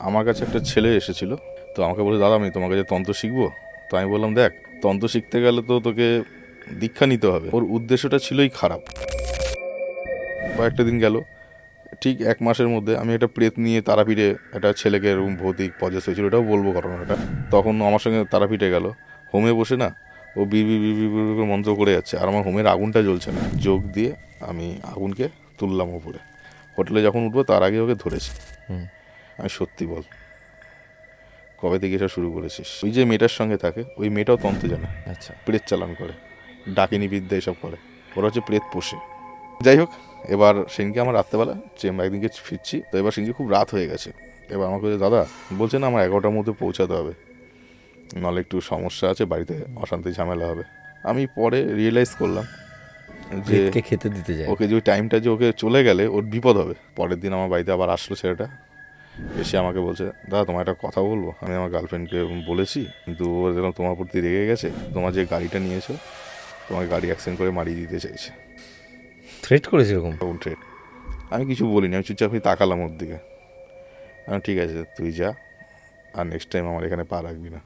আমার কাছে একটা ছেলে এসেছিল, তো আমাকে বলে দাদা, আমি তোমার কাছে তন্ত্র শিখব? তো আমি বললাম, দেখ, তন্ত্র শিখতে গেলে তো তোকে দীক্ষা নিতে হবে। ওর উদ্দেশ্যটা ছিলই খারাপ। কয়েকটা দিন গেল, ঠিক এক মাসের মধ্যে আমি একটা প্রেত নিয়ে তারাপীঠে একটা ছেলেকে এরকম ভৌতিক পজেস হয়েছিল এটাও বলব ঘটনাটা। তখন আমার সঙ্গে তারাপীঠে গেল, হোমে বসে না, ও বি বি বি বি মন্ত্র করে যাচ্ছে, আর আমার হোমের আগুনটা জ্বলছে না। যোগ দিয়ে আমি আগুনকে তুললাম উপরে হোটেলে যখন উঠবো, তার আগে ওকে ধরেছি। হুম। আমি সত্যি বল। কবে থেকে এটা শুরু করেছিস? ওই যে মেয়েটার সঙ্গে থাকে ওই মেয়েটাও তন্ত্র জানে আচ্ছা। প্রেত চালান করে ডাকিনি বিদ্যা এসব করে। ওরা হচ্ছে প্রেত পোষে। যাই হোক এবার সেদিনকে আমার রাত্রেবেলা চেম্বার একদিনকে ফিরছি তো এবার সেদিনকে খুব রাত হয়ে গেছে। এবার আমাকে দাদা বলছে না আমার এগারোটার মধ্যে পৌঁছাতে হবে। নাহলে একটু সমস্যা আছে বাড়িতে অশান্তি ঝামেলা হবে। আমি পরে রিয়েলাইজ করলাম যে খেতে দিতে যায়। ওকে যে ওই টাইমটা যে ওকে চলে গেলে ওর বিপদ হবে। পরের দিন আমার বাড়িতে আবার আসলো ছেলেটা। এসে আমাকে বলছে দাদা তোমার একটা কথা বলব। আমি আমার গার্লফ্রেন্ডকে বলেছি কিন্তু ও তোমার প্রতি রেগে গেছে তোমার যে গাড়িটা নিয়েছো তোমার গাড়ি অ্যাক্সিডেন্ট করে মারিয়ে দিতে চাইছে। থ্রেট করেছে এরকম? থ্রেট আমি কিছু বলিনি আমি চুপচাপ তাকালাম ওর দিকে। ঠিক আছে তুই যা আর নেক্সট টাইম আমার এখানে পা রাখবি না।